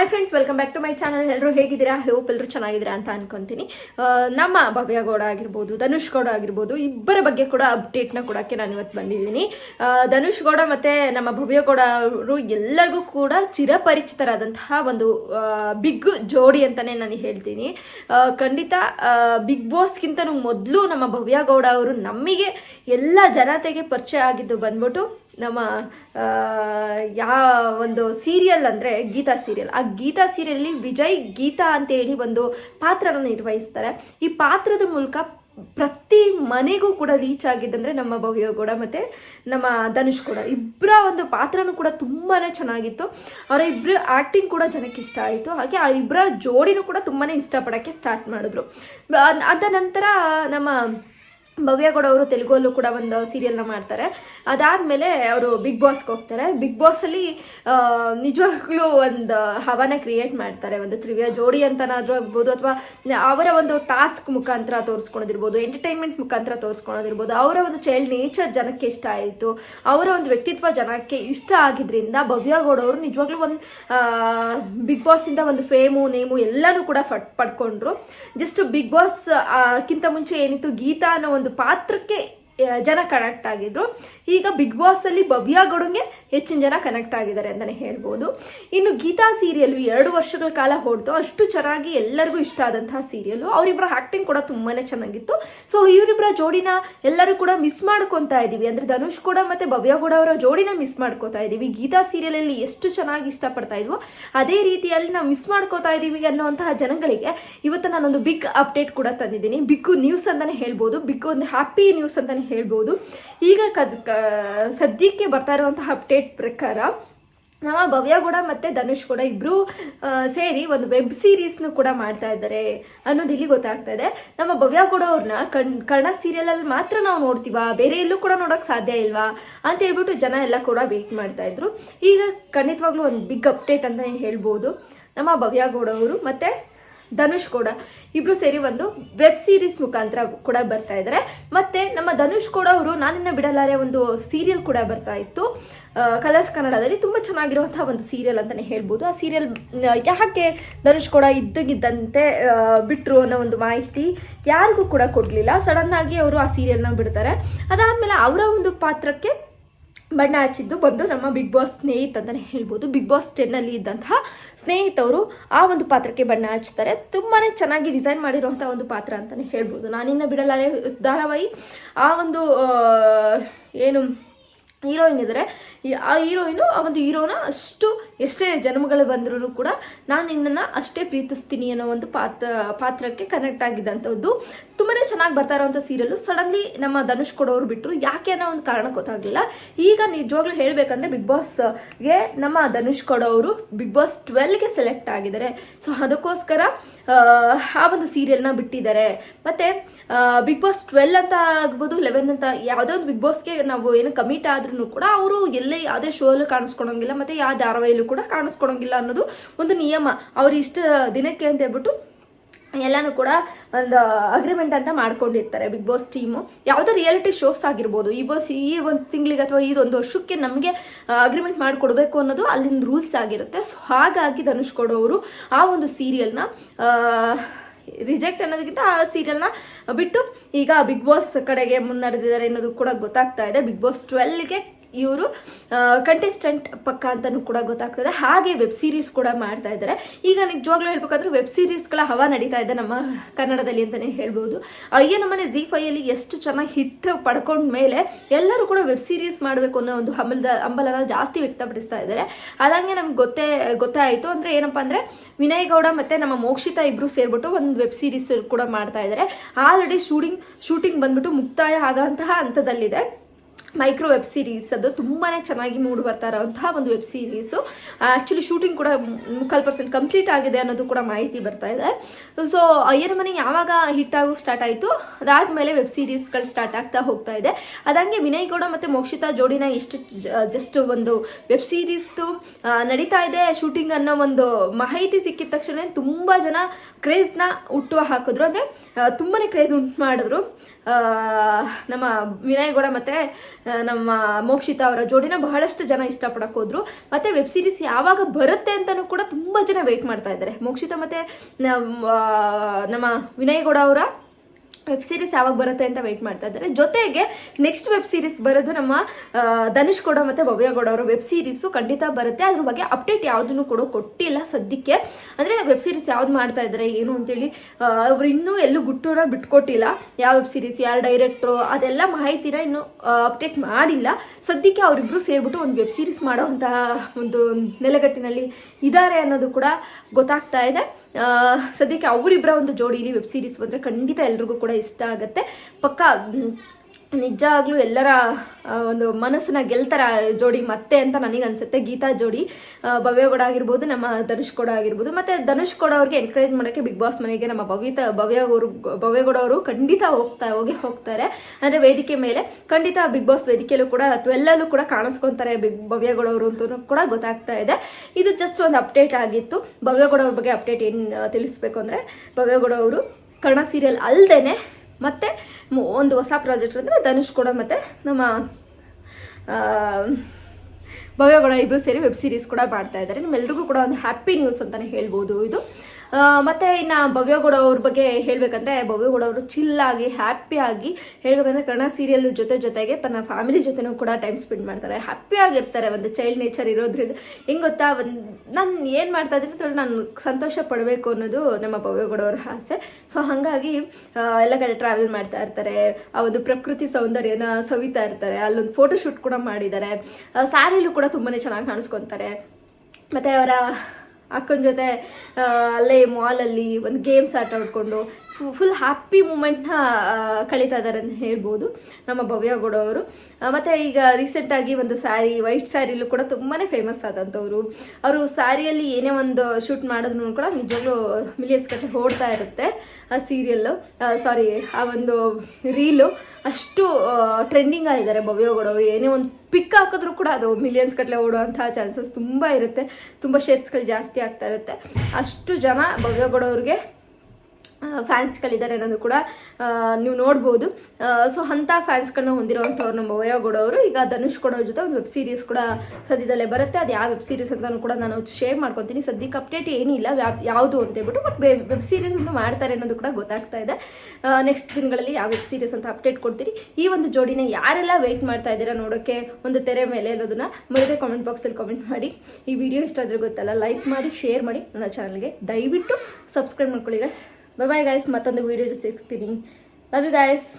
Hi friends welcome back to my channel ಎಲ್ಲರೂ ಹೇಗಿದ್ದೀರಾ? Hope ಎಲ್ಲರೂ ಚೆನ್ನಾಗಿದ್ದೀರಾ ಅಂತ ಅನ್ಕೊಂತೀನಿ. ನಮ್ಮ ಭವ್ಯ ಗೌಡ ಆಗಿರ್ಬೋದು, ಧನುಷ್ ಗೌಡ ಆಗಿರ್ಬೋದು, ಇಬ್ಬರ ಬಗ್ಗೆ ಕೂಡ ಅಪ್ಡೇಟ್ನ ಕೊಡೋಕ್ಕೆ ನಾನು ಇವತ್ತು ಬಂದಿದ್ದೀನಿ. ಧನುಷ್ ಗೌಡ ಮತ್ತು ನಮ್ಮ ಭವ್ಯ ಗೌಡ ಅವರು ಎಲ್ಲರಿಗೂ ಕೂಡ ಚಿರಪರಿಚಿತರಾದಂತಹ ಒಂದು ಬಿಗ್ ಜೋಡಿ ಅಂತಲೇ ನಾನು ಹೇಳ್ತೀನಿ. ಖಂಡಿತ ಬಿಗ್ ಬಾಸ್ಗಿಂತನೂ ಮೊದಲು ನಮ್ಮ ಭವ್ಯ ಗೌಡ ಅವರು ನಮಗೆ ಎಲ್ಲ ಜನತೆಗೆ ಪರಿಚಯ ಆಗಿದ್ದು ಬಂದ್ಬಿಟ್ಟು ನಮ್ಮ ಯಾ ಒಂದು ಸೀರಿಯಲ್ ಅಂದರೆ ಗೀತಾ ಸೀರಿಯಲ್ ಆ ಗೀತಾ ಸೀರಿಯಲ್ಲಿ ವಿಜಯ್ ಗೀತಾ ಅಂತೇಳಿ ಒಂದು ಪಾತ್ರನ ನಿರ್ವಹಿಸ್ತಾರೆ. ಈ ಪಾತ್ರದ ಮೂಲಕ ಪ್ರತಿ ಮನೆಗೂ ಕೂಡ ರೀಚ್ ಆಗಿದ್ದಂದ್ರೆ ನಮ್ಮ ಭವ್ಯ ಕೂಡ ಮತ್ತೆ ನಮ್ಮ ಧನುಷ್ ಕೂಡ ಇಬ್ಬರ ಒಂದು ಪಾತ್ರನೂ ಕೂಡ ತುಂಬಾನೇ ಚೆನ್ನಾಗಿತ್ತು. ಅವರ ಇಬ್ಬರ ಆಕ್ಟಿಂಗ್ ಕೂಡ ಜನಕ್ಕೆ ಇಷ್ಟ ಆಯಿತು. ಹಾಗೆ ಆ ಇಬ್ಬರ ಜೋಡಿನೂ ಕೂಡ ತುಂಬಾನೇ ಇಷ್ಟಪಡೋಕ್ಕೆ ಸ್ಟಾರ್ಟ್ ಮಾಡಿದ್ರು. ಅದ ನಂತರ ನಮ್ಮ ಭವ್ಯ ಗೌಡ ಅವರು ತೆಲುಗಲ್ಲೂ ಕೂಡ ಒಂದು ಸೀರಿಯಲ್ನ ಮಾಡ್ತಾರೆ. ಅದಾದಮೇಲೆ ಅವರು ಬಿಗ್ ಬಾಸ್ಗೆ ಹೋಗ್ತಾರೆ. ಬಿಗ್ ಬಾಸಲ್ಲಿ ನಿಜವಾಗ್ಲೂ ಒಂದು ಹವನ ಕ್ರಿಯೇಟ್ ಮಾಡ್ತಾರೆ. ಒಂದು ತ್ರಿವ್ಯ ಜೋಡಿ ಅಂತನಾದ್ರೂ ಆಗ್ಬೋದು, ಅಥವಾ ಅವರ ಒಂದು ಟಾಸ್ಕ್ ಮುಖಾಂತರ ತೋರಿಸ್ಕೊಳೋದಿರ್ಬೋದು ಎಂಟರ್ಟೈನ್ಮೆಂಟ್ ಮುಖಾಂತರ ತೋರಿಸ್ಕೊಳೋದಿರ್ಬೋದು. ಅವರ ಒಂದು ಚೈಲ್ಡ್ ನೇಚರ್ ಜನಕ್ಕೆ ಇಷ್ಟ ಆಯಿತು. ಅವರ ಒಂದು ವ್ಯಕ್ತಿತ್ವ ಜನಕ್ಕೆ ಇಷ್ಟ ಆಗಿದ್ರಿಂದ ಭವ್ಯ ಗೌಡ ಅವರು ನಿಜವಾಗ್ಲೂ ಒಂದು ಬಿಗ್ ಬಾಸಿಂದ ಒಂದು ಫೇಮು ನೇಮು ಎಲ್ಲನೂ ಕೂಡ ಪಡ್ಕೊಂಡ್ರು. ಜಸ್ಟ್ ಬಿಗ್ ಬಾಸ್ ಕಿಂತ ಮುಂಚೆ ಏನಿತ್ತು ಗೀತಾ ಅನ್ನೋ ಒಂದು ಪಾತ್ರಕ್ಕೆ ಆ, ಜನ ಕನೆಕ್ಟ್ ಆಗಿದ್ರು. ಈಗ ಬಿಗ್ ಬಾಸ್ ಅಲ್ಲಿ ಭವ್ಯ ಗೌಡಂಗೆ ಹೆಚ್ಚಿನ ಜನ ಕನೆಕ್ಟ್ ಆಗಿದ್ದಾರೆ ಅಂತಾನೆ ಹೇಳ್ಬೋದು. ಇನ್ನು ಗೀತಾ ಸೀರಿಯಲ್ ಎರಡು ವರ್ಷಗಳ ಕಾಲ ಹೊಡ್ತು ಅಷ್ಟು ಚೆನ್ನಾಗಿ ಎಲ್ಲರಿಗೂ ಇಷ್ಟ ಆದಂತಹ ಸೀರಿಯಲ್ ಅವರಿಬ್ಬರ ಆಕ್ಟಿಂಗ್ ಕೂಡ ತುಂಬಾನೇ ಚೆನ್ನಾಗಿತ್ತು. ಸೊ ಇವರಿಬ್ಬರ ಜೋಡಿನ ಎಲ್ಲರೂ ಕೂಡ ಮಿಸ್ ಮಾಡ್ಕೊತಾ ಇದೀವಿ. ಅಂದ್ರೆ ಧನುಷ್ ಕೂಡ ಮತ್ತೆ ಭವ್ಯ ಗೌಡ ಅವರ ಜೋಡಿನ ಮಿಸ್ ಮಾಡ್ಕೋತಾ ಇದೀವಿ. ಗೀತಾ ಸೀರಿಯಲ್ ಅಲ್ಲಿ ಎಷ್ಟು ಚೆನ್ನಾಗಿ ಇಷ್ಟಪಡ್ತಾ ಇದ್ವು, ಅದೇ ರೀತಿಯಲ್ಲಿ ನಾವು ಮಿಸ್ ಮಾಡ್ಕೋತಾ ಇದೀವಿ ಅನ್ನುವಂತಹ ಜನಗಳಿಗೆ ಇವತ್ತು ನಾನೊಂದು ಬಿಗ್ ಅಪ್ಡೇಟ್ ಕೂಡ ತಂದಿದ್ದೀನಿ. ಬಿಗ್ ನ್ಯೂಸ್ ಅಂತಾನೆ ಹೇಳ್ಬೋದು. ಬಿಗ್ ಒಂದು ಹ್ಯಾಪಿ ನ್ಯೂಸ್ ಅಂತಾನೆ ಹೇಳ್ಬೋದು. ಈಗ ಕದ್ ಸದ್ಯಕ್ಕೆ ಬರ್ತಾ ಇರುವಂತಹ ಅಪ್ಡೇಟ್ ಪ್ರಕಾರ ನಮ್ಮ ಭವ್ಯ ಕೂಡ ಮತ್ತೆ ಧನುಷ್ ಕೂಡ ಇಬ್ರು ಸೇರಿ ಒಂದು ವೆಬ್ ಸೀರೀಸ್ನು ಕೂಡ ಮಾಡ್ತಾ ಇದ್ದಾರೆ ಅನ್ನೋದು ಇಲ್ಲಿ ಗೊತ್ತಾಗ್ತಾ ಇದೆ. ನಮ್ಮ ಭವ್ಯ ಕೂಡ ಅವ್ರನ್ನ ಕಣ್ ಕನ್ನಡ ಸೀರಿಯಲ್ ಅಲ್ಲಿ ಮಾತ್ರ ನಾವು ನೋಡ್ತೀವ? ಬೇರೆ ಎಲ್ಲೂ ಕೂಡ ನೋಡಕ್ ಸಾಧ್ಯ ಇಲ್ವಾ? ಅಂತ ಹೇಳ್ಬಿಟ್ಟು ಜನ ಎಲ್ಲ ಕೂಡ ವೇಟ್ ಮಾಡ್ತಾ ಇದ್ರು. ಈಗ ಖಂಡಿತವಾಗ್ಲೂ ಒಂದು ಬಿಗ್ ಅಪ್ಡೇಟ್ ಅಂತಾನೆ ಹೇಳ್ಬೋದು. ನಮ್ಮ ಭವ್ಯ ಗೌಡ ಅವರು ಮತ್ತೆ ಧನುಷ್ ಕೂಡ ಇಬ್ರು ಸೇರಿ ಒಂದು ವೆಬ್ ಸೀರೀಸ್ ಮುಖಾಂತರ ಕೂಡ ಬರ್ತಾ ಇದ್ದಾರೆ ಮತ್ತೆ ನಮ್ಮ ಧನುಷ್ ಕೂಡ ಅವರು ನಾನಿನ್ನ ಬಿಡಲಾರೆ ಒಂದು ಸೀರಿಯಲ್ ಕೂಡ ಬರ್ತಾ ಇತ್ತು. ಕಲರ್ಸ್ ಕನ್ನಡದಲ್ಲಿ ತುಂಬಾ ಚೆನ್ನಾಗಿರುವಂತಹ ಒಂದು ಸೀರಿಯಲ್ ಅಂತಾನೆ ಹೇಳ್ಬೋದು. ಆ ಸೀರಿಯಲ್ ಯಾಕೆ ಧನುಷ್ ಕೂಡ ಇದ್ದಗಿದ್ದಂತೆ ಬಿಟ್ರು ಅನ್ನೋ ಒಂದು ಮಾಹಿತಿ ಯಾರಿಗೂ ಕೂಡ ಕೊಡ್ಲಿಲ್ಲ. ಸಡನ್ ಆಗಿ ಅವರು ಆ ಸೀರಿಯಲ್ನ ಬಿಡ್ತಾರೆ. ಅದಾದ್ಮೇಲೆ ಅವರ ಒಂದು ಪಾತ್ರಕ್ಕೆ ಬಣ್ಣ ಹಚ್ಚಿದ್ದು ಬಂದು ನಮ್ಮ ಬಿಗ್ ಬಾಸ್ ಸ್ನೇಹಿತ ಅಂತಾನೆ ಹೇಳ್ಬೋದು. ಬಿಗ್ ಬಾಸ್ ಟೆನ್ನಲ್ಲಿ ಇದ್ದಂತಹ ಸ್ನೇಹಿತವರು ಆ ಒಂದು ಪಾತ್ರಕ್ಕೆ ಬಣ್ಣ ಹಚ್ತಾರೆ. ತುಂಬಾ ಚೆನ್ನಾಗಿ ಡಿಸೈನ್ ಮಾಡಿರುವಂತಹ ಒಂದು ಪಾತ್ರ ಅಂತಾನೆ ಹೇಳ್ಬೋದು. ನಾನಿನ್ನ ಬಿಡಲಾರೆ ಧಾರಾವಾಹಿ ಆ ಒಂದು ಏನು ಹೀರೋಯಿನ್ ಇದ್ದಾರೆ. ಆ ಹೀರೋಯಿನು ಆ ಒಂದು ಹೀರೋನ ಅಷ್ಟು ಎಷ್ಟೇ ಜನ್ಮಗಳು ಬಂದರೂ ಕೂಡ ನಾನು ನಿನ್ನನ್ನು ಅಷ್ಟೇ ಪ್ರೀತಿಸ್ತೀನಿ ಅನ್ನೋ ಒಂದು ಪಾತ್ರ ಪಾತ್ರಕ್ಕೆ ಕನೆಕ್ಟ್ ಆಗಿದ್ದಂಥದ್ದು ತುಂಬಾ ಚೆನ್ನಾಗಿ ಬರ್ತಾ ಇರೋವಂಥ ಸೀರಿಯಲ್ಲು ಸಡನ್ಲಿ ನಮ್ಮ ಧನುಷ್ ಕೊಡೋರು ಬಿಟ್ಟರು ಯಾಕೆ ಅನ್ನೋ ಒಂದು ಕಾರಣ ಗೊತ್ತಾಗಲಿಲ್ಲ. ಈಗ ನಿಜವಾಗ್ಲೂ ಹೇಳಬೇಕಂದ್ರೆ ಬಿಗ್ ಬಾಸ್ಗೆ ನಮ್ಮ ಧನುಷ್ ಕೊಡೋರು ಬಿಗ್ ಬಾಸ್ ಟ್ವೆಲ್ಗೆ ಸೆಲೆಕ್ಟ್ ಆಗಿದ್ದಾರೆ. ಸೊ ಅದಕ್ಕೋಸ್ಕರ ಆ, ಒಂದು ಸೀರಿಯಲ್ನ ಬಿಟ್ಟಿದ್ದಾರೆ. ಮತ್ತೆ ಬಿಗ್ ಬಾಸ್ ಟ್ವೆಲ್ ಅಂತ ಆಗ್ಬೋದು ಲೆವೆನ್ ಅಂತ ಯಾವುದೇ ಒಂದು ಬಿಗ್ ಬಾಸ್ಗೆ ನಾವು ಏನು ಕಮಿಟ್ ಆದ್ರೂ ಕೂಡ ಅವರು ಎಲ್ಲೇ ಯಾವುದೇ ಶೋ ಅಲ್ಲೂ ಕಾಣಿಸ್ಕೊಳಂಗಿಲ್ಲ, ಮತ್ತೆ ಯಾವ ಧಾರಾವಾಹಿಲೂ ಕೂಡ ಕಾಣಿಸ್ಕೊಳಂಗಿಲ್ಲ ಅನ್ನೋದು ಒಂದು ನಿಯಮ. ಅವ್ರು ಇಷ್ಟ ದಿನಕ್ಕೆ ಅಂತ ಹೇಳ್ಬಿಟ್ಟು ಎಲ್ಲಾನು ಕೂಡ ಒಂದು ಅಗ್ರಿಮೆಂಟ್ ಅಂತ ಮಾಡ್ಕೊಂಡಿರ್ತಾರೆ ಬಿಗ್ ಬಾಸ್ ಟೀಮು ಯಾವುದೇ ರಿಯಾಲಿಟಿ ಶೋಸ್ ಆಗಿರ್ಬೋದು. ಈ ಬಾಸ್ ಈ ಒಂದು ತಿಂಗಳಿಗೆ ಅಥವಾ ಈ ಒಂದು ವರ್ಷಕ್ಕೆ ನಮಗೆ ಅಗ್ರಿಮೆಂಟ್ ಮಾಡಿಕೊಡ್ಬೇಕು ಅನ್ನೋದು ಅಲ್ಲಿನ ರೂಲ್ಸ್ ಆಗಿರುತ್ತೆ. ಸೊ ಹಾಗಾಗಿ ಧನುಷ್ ಕೊಡೋರು ಆ ಒಂದು ಸೀರಿಯಲ್ನ ರಿಜೆಕ್ಟ್ ಅನ್ನೋದಕ್ಕಿಂತ ಆ ಸೀರಿಯಲ್ನ ಬಿಟ್ಟು ಈಗ ಬಿಗ್ ಬಾಸ್ ಕಡೆಗೆ ಮುನ್ನಡೆದಿದ್ದಾರೆ ಅನ್ನೋದು ಕೂಡ ಗೊತ್ತಾಗ್ತಾ ಇದೆ. ಬಿಗ್ ಬಾಸ್ ಟ್ವೆಲ್ಗೆ ಇವರು ಕಂಟೆಸ್ಟೆಂಟ್ ಪಕ್ಕ ಅಂತಾನೂ ಕೂಡ ಗೊತ್ತಾಗ್ತದೆ. ಹಾಗೆ ವೆಬ್ ಸೀರೀಸ್ ಕೂಡ ಮಾಡ್ತಾ ಇದ್ದಾರೆ. ಈಗ ನಿಜವಾಗ್ಲೂ ಹೇಳ್ಬೇಕಾದ್ರೆ ವೆಬ್ ಸೀರೀಸ್ಗಳ ಹವಾ ನಡೀತಾ ಇದೆ ನಮ್ಮ ಕನ್ನಡದಲ್ಲಿ ಅಂತಾನೆ ಹೇಳ್ಬೋದು. ಅಯ್ಯ, ನಮ್ಮನೆ ಜಿ ಫೈಯಲ್ಲಿ ಎಷ್ಟು ಚೆನ್ನಾಗಿ ಹಿಟ್ ಪಡ್ಕೊಂಡ ಮೇಲೆ ಎಲ್ಲರೂ ಕೂಡ ವೆಬ್ ಸೀರೀಸ್ ಮಾಡಬೇಕು ಅನ್ನೋ ಒಂದು ಹಂಬಲದ ಹಂಬಲನ ಜಾಸ್ತಿ ವ್ಯಕ್ತಪಡಿಸ್ತಾ ಇದ್ದಾರೆ. ಅದಂಗೆ ನಮ್ಗೆ ಗೊತ್ತೇ ಗೊತ್ತೇ ಆಯಿತು. ಅಂದರೆ ಏನಪ್ಪ ಅಂದರೆ, ವಿನಯ್ ಗೌಡ ಮತ್ತೆ ನಮ್ಮ ಮೋಕ್ಷಿತಾ ಇಬ್ರು ಸೇರ್ಬಿಟ್ಟು ಒಂದು ವೆಬ್ ಸೀರೀಸ್ ಕೂಡ ಮಾಡ್ತಾ ಇದ್ದಾರೆ. ಆಲ್ರೆಡಿ ಶೂಟಿಂಗ್ ಶೂಟಿಂಗ್ ಬಂದ್ಬಿಟ್ಟು ಮುಕ್ತಾಯ ಆಗೋಂತಹ ಹಂತದಲ್ಲಿದೆ. ಮೈಕ್ರೋ ವೆಬ್ ಸೀರೀಸ್ ಅದು ತುಂಬಾ ಚೆನ್ನಾಗಿ ಮೂಡಿ ಬರ್ತಾ ಇರೋಂತಹ ಒಂದು ವೆಬ್ ಸೀರೀಸು. ಆ್ಯಕ್ಚುಲಿ ಶೂಟಿಂಗ್ ಕೂಡ ಮುಕ್ಕಾಲು ಪರ್ಸೆಂಟ್ ಕಂಪ್ಲೀಟ್ ಆಗಿದೆ ಅನ್ನೋದು ಕೂಡ ಮಾಹಿತಿ ಬರ್ತಾ ಇದೆ. ಸೊ ಅಯ್ಯನ ಮನೆ ಯಾವಾಗ ಹಿಟ್ ಆಗೋ ಸ್ಟಾರ್ಟ್ ಆಯಿತು? ಅದಾದಮೇಲೆ ವೆಬ್ ಸೀರೀಸ್ಗಳು ಸ್ಟಾರ್ಟ್ ಆಗ್ತಾ ಹೋಗ್ತಾ ಇದೆ. ಅದಂಗೆ ವಿನಯ್ ಗೌಡ ಮತ್ತು ಮೋಕ್ಷಿತಾ ಜೋಡಿನ ಎಷ್ಟು ಜಸ್ಟ್ ಒಂದು ವೆಬ್ ಸೀರೀಸ್ದು ನಡೀತಾ ಇದೆ ಶೂಟಿಂಗ್ ಅನ್ನೋ ಒಂದು ಮಾಹಿತಿ ಸಿಕ್ಕಿದ ತಕ್ಷಣ ತುಂಬ ಜನ ಕ್ರೇಜ್ನ ಹುಟ್ಟುವ ಹಾಕಿದ್ರು. ಅಂದರೆ ತುಂಬಾ ಕ್ರೇಜ್ ಉಂಟು ಮಾಡಿದ್ರು. ನಮ್ಮ ವಿನಯ್ ಗೌಡ ಮತ್ತೆ ನಮ್ಮ ಮೋಕ್ಷಿತಾ ಅವರ ಜೋಡಿನ ಬಹಳಷ್ಟು ಜನ ಇಷ್ಟಪಡಕ್ ಹೋದ್ರು. ಮತ್ತೆ ವೆಬ್ ಸೀರೀಸ್ ಯಾವಾಗ ಬರುತ್ತೆ ಅಂತಲೂ ಕೂಡ ತುಂಬಾ ಜನ ವೆಯ್ಟ್ ಮಾಡ್ತಾ ಇದ್ದಾರೆ. ಮೋಕ್ಷಿತಾ ಮತ್ತೆ ನಮ್ಮ ವಿನಯ್ಗೌಡ ಅವರ ವೆಬ್ ಸೀರೀಸ್ ಯಾವಾಗ ಬರುತ್ತೆ ಅಂತ ವೆಯ್ಟ್ ಮಾಡ್ತಾ ಇದ್ದಾರೆ. ಜೊತೆಗೆ ನೆಕ್ಸ್ಟ್ ವೆಬ್ ಸೀರೀಸ್ ಬರೋದು ನಮ್ಮ ಧನುಷ್ ಗೌಡ ಮತ್ತೆ ಭವ್ಯ ಗೌಡ ಅವರ ವೆಬ್ ಸೀರೀಸು ಖಂಡಿತ ಬರುತ್ತೆ. ಅದ್ರ ಬಗ್ಗೆ ಅಪ್ಡೇಟ್ ಯಾವುದನ್ನು ಕೂಡ ಕೊಟ್ಟಿಲ್ಲ ಸದ್ಯಕ್ಕೆ. ಅಂದ್ರೆ ವೆಬ್ ಸೀರೀಸ್ ಯಾವ್ದು ಮಾಡ್ತಾ ಇದ್ದಾರೆ, ಏನು ಅಂತೇಳಿ ಅವ್ರು ಇನ್ನೂ ಎಲ್ಲೂ ಗುಟ್ಟೂರ ಬಿಟ್ಕೊಟ್ಟಿಲ್ಲ. ಯಾವ ವೆಬ್ ಸೀರೀಸ್ ಯಾರು ಡೈರೆಕ್ಟ್ರು ಅದೆಲ್ಲ ಮಾಹಿತಿನ ಇನ್ನು ಅಪ್ಡೇಟ್ ಮಾಡಿಲ್ಲ. ಸದ್ಯಕ್ಕೆ ಅವರಿಬ್ರು ಸೇರ್ಬಿಟ್ಟು ಒಂದು ವೆಬ್ ಸೀರೀಸ್ ಮಾಡೋವಂತಹ ಒಂದು ನೆಲೆಗಟ್ಟಿನಲ್ಲಿ ಇದ್ದಾರೆ ಅನ್ನೋದು ಕೂಡ ಗೊತ್ತಾಗ್ತಾ ಇದೆ. ಸದ್ಯಕ್ಕೆ ಅವರಿಬ್ಬರ ಒಂದು ಜೋಡಿಲಿ ವೆಬ್ ಸೀರೀಸ್ ಬಂದರೆ ಖಂಡಿತ ಎಲ್ರಿಗೂ ಕೂಡ ಇಷ್ಟ ಆಗುತ್ತೆ. ಪಕ್ಕ ನಿಜವಾಗ್ಲೂ ಎಲ್ಲರ ಒಂದು ಮನಸ್ಸನ್ನ ಗೆಲ್ತಾರ ಜೋಡಿ ಮತ್ತೆ ಅಂತ ನನಗೆ ಅನ್ಸುತ್ತೆ. ಗೀತಾ ಜೋಡಿ ಭವ್ಯಗೌಡ ಭವ್ಯ ಗೌಡ ಆಗಿರ್ಬೋದು, ನಮ್ಮ ಧನುಷ್ ಗೌಡ ಆಗಿರ್ಬೋದು, ಮತ್ತೆ ಧನುಷ್ ಗೌಡ ಅವ್ರಿಗೆ ಎನ್ಕರೇಜ್ ಮಾಡೋಕ್ಕೆ ಬಿಗ್ ಬಾಸ್ ಮನೆಗೆ ನಮ್ಮ ಭವಿತ ಭವ್ಯ ಅವರು, ಭವ್ಯ ಗೌಡ ಅವರು ಖಂಡಿತ ಹೋಗ್ತಾ, ಹೋಗಿ ಹೋಗ್ತಾರೆ. ಅಂದ್ರೆ ವೇದಿಕೆ ಮೇಲೆ ಖಂಡಿತ ಬಿಗ್ ಬಾಸ್ ವೇದಿಕೆಯಲ್ಲೂ ಕೂಡ ಟ್ವೆಲ್ಲಲ್ಲೂ ಕೂಡ ಕಾಣಿಸ್ಕೊಂತಾರೆ ಬಿಗ್ ಭವ್ಯ ಗೌಡ ಅವರು ಅಂತೂ ಕೂಡ ಗೊತ್ತಾಗ್ತಾ ಇದೆ. ಇದು ಜಸ್ಟ್ ಒಂದು ಅಪ್ಡೇಟ್ ಆಗಿತ್ತು. ಭವ್ಯಗೌಡ ಅವ್ರ ಬಗ್ಗೆ ಅಪ್ಡೇಟ್ ಏನು ತಿಳಿಸ್ಬೇಕು ಅಂದ್ರೆ, ಭವ್ಯ ಗೌಡ ಅವರು ಕನ್ನಡ ಸೀರಿಯಲ್ ಅಲ್ದೇನೆ ಮತ್ತೆ ಒಂದು ಹೊಸ ಪ್ರಾಜೆಕ್ಟ್ ಅಂದರೆ ಧನುಷ್ ಕೂಡ ಮತ್ತೆ ನಮ್ಮ ಭವ್ಯ ಕೂಡ ಇಬ್ಬರು ಸೇರಿ ವೆಬ್ ಸೀರೀಸ್ ಕೂಡ ಮಾಡ್ತಾ ಇದ್ದಾರೆ. ನಿಮ್ಮೆಲ್ರಿಗೂ ಕೂಡ ಒಂದು ಹ್ಯಾಪಿ ನ್ಯೂಸ್ ಅಂತಾನೆ ಹೇಳ್ಬೋದು ಇದು. ಮತ್ತೆ ಇನ್ನ ಭವ್ಯಗೌಡ ಅವ್ರ ಬಗ್ಗೆ ಹೇಳ್ಬೇಕಂದ್ರೆ ಭವ್ಯಗೌಡ ಅವರು ಚಿಲ್ಲಾಗಿ ಹ್ಯಾಪಿಯಾಗಿ ಹೇಳ್ಬೇಕಂದ್ರೆ ಕನ್ನಡ ಸೀರಿಯಲ್ ಜೊತೆ ಜೊತೆಗೆ ತನ್ನ ಫ್ಯಾಮಿಲಿ ಜೊತೆನೂ ಕೂಡ ಟೈಮ್ ಸ್ಪೆಂಡ್ ಮಾಡ್ತಾರೆ. ಹ್ಯಾಪಿಯಾಗಿರ್ತಾರೆ ಒಂದು ಚೈಲ್ಡ್ ನೇಚರ್ ಇರೋದ್ರಿಂದ. ಹೆಂಗ್ ಗೊತ್ತಾ? ಒಂದು, ನಾನು ಏನು ಮಾಡ್ತಾ ಇದ್ದೀನಿ ನಾನು ಸಂತೋಷ ಪಡಬೇಕು ಅನ್ನೋದು ನಮ್ಮ ಭವ್ಯಗೌಡ ಅವರ ಆಸೆ. ಸೊ ಹಾಗಾಗಿ ಎಲ್ಲ ಕಡೆ ಟ್ರಾವೆಲ್ ಮಾಡ್ತಾ ಇರ್ತಾರೆ. ಆ ಒಂದು ಪ್ರಕೃತಿ ಸೌಂದರ್ಯನ ಸವಿತಾ ಇರ್ತಾರೆ. ಅಲ್ಲೊಂದು ಫೋಟೋ ಶೂಟ್ ಕೂಡ ಮಾಡಿದ್ದಾರೆ. ಸ್ಯಾರಿಲೂ ಕೂಡ ತುಂಬಾನೇ ಚೆನ್ನಾಗಿ ಕಾಣಿಸ್ಕೊತಾರೆ. ಮತ್ತೆ ಅವರ ಅಕ್ಕನ ಜೊತೆ ಅಲ್ಲೇ ಮಾಲಲ್ಲಿ ಒಂದು ಗೇಮ್ಸ್ ಆಟ ಆಡ್ಕೊಂಡು ಫುಲ್ ಹ್ಯಾಪಿ ಮೂಮೆಂಟ್ನ ಕಳೀತಾ ಇದ್ದಾರೆ ಅಂತ ಹೇಳ್ಬೋದು ನಮ್ಮ ಭವ್ಯ ಗೌಡ ಅವರು. ಮತ್ತೆ ಈಗ ರೀಸೆಂಟಾಗಿ ಒಂದು ಸ್ಯಾರಿ ವೈಟ್ ಸ್ಯಾರಿಲೂ ಕೂಡ ತುಂಬಾನೇ ಫೇಮಸ್ ಆದಂಥವ್ರು. ಅವರು ಸ್ಯಾರಿಯಲ್ಲಿ ಏನೇ ಒಂದು ಶೂಟ್ ಮಾಡಿದ್ರು ಕೂಡ ನಿಜವಾಗ್ಲೂ ಮಿಲಿಯನ್ಸ್ ಕಡೆ ಓಡ್ತಾ ಇರುತ್ತೆ ಆ ಸೀರಿಯಲ್ಲು ಸಾರಿ ಆ ಒಂದು ರೀಲು ಅಷ್ಟು ಟ್ರೆಂಡಿಂಗ್ ಆಗಿದ್ದಾರೆ ಭವ್ಯಗೌಡ ಅವರು. ಏನೇ ಒಂದು ಪಿಕ್ ಹಾಕಿದ್ರು ಕೂಡ ಅದು ಮಿಲಿಯನ್ಸ್ ಕಟ್ಲೆ ಓಡುವಂತಹ ಚಾನ್ಸಸ್ ತುಂಬ ಇರುತ್ತೆ. ತುಂಬ ಶೇರ್ಸ್ಗಳು ಜಾಸ್ತಿ ಆಗ್ತಾ ಇರುತ್ತೆ. ಅಷ್ಟು ಜನ ಭವ್ಯ ಅವ್ರಿಗೆ ಫ್ಯಾನ್ಸ್ಗಳಿದ್ದಾರೆ ಅನ್ನೋದು ಕೂಡ ನೀವು ನೋಡ್ಬೋದು. ಸೊ ಅಂಥ ಫ್ಯಾನ್ಸ್ಗಳನ್ನ ಹೊಂದಿರುವಂಥವ್ರು ನಮ್ಮ ವಯೋಗೌಡ ಅವರು. ಈಗ ಧನುಷ್ ಕೊಡೋ ಜೊತೆ ಒಂದು ವೆಬ್ ಸೀರೀಸ್ ಕೂಡ ಸದ್ಯದಲ್ಲೇ ಬರುತ್ತೆ. ಅದು ಯಾವ ವೆಬ್ ಸೀರೀಸ್ ಅಂತ ಕೂಡ ನಾನು ಶೇರ್ ಮಾಡ್ಕೊತೀನಿ. ಸದ್ಯಕ್ಕೆ ಅಪ್ಡೇಟ್ ಏನಿಲ್ಲ ಯಾವುದು ಅಂತ ಹೇಳ್ಬಿಟ್ಟು ಬಟ್ ವೆಬ್ ಸೀರೀಸ್ ಒಂದು ಮಾಡ್ತಾರೆ ಅನ್ನೋದು ಕೂಡ ಗೊತ್ತಾಗ್ತಾ ಇದೆ. ನೆಕ್ಸ್ಟ್ ದಿನಗಳಲ್ಲಿ ಯಾವ ವೆಬ್ ಸೀರೀಸ್ ಅಂತ ಅಪ್ಡೇಟ್ ಕೊಡ್ತೀನಿ ಈ ಒಂದು ಜೋಡಿನ ಯಾರೆಲ್ಲ ವೆಯ್ಟ್ ಮಾಡ್ತಾ ಇದ್ದೀರಾ ನೋಡೋಕ್ಕೆ ಒಂದು ತೆರೆ ಮೇಲೆ ಅನ್ನೋದನ್ನ ಮರದೇ ಕಾಮೆಂಟ್ ಬಾಕ್ಸಲ್ಲಿ ಕಾಮೆಂಟ್ ಮಾಡಿ. ಈ ವಿಡಿಯೋ ಇಷ್ಟ ಆದರೆ ಗೊತ್ತಲ್ಲ ಲೈಕ್ ಮಾಡಿ ಶೇರ್ ಮಾಡಿ. ನನ್ನ ಚಾನಲ್ಗೆ ದಯವಿಟ್ಟು ಸಬ್ಸ್ಕ್ರೈಬ್ ಮಾಡ್ಕೊಳ್ಳಿ guys ಬೈ ಬಾಯ್ ಗೈಸ್ ಮತ್ತೊಂದು ವಿಡಿಯೋ ಸಿಗ್ತೀನಿ ಲವ್ ಯು ಗೈಸ್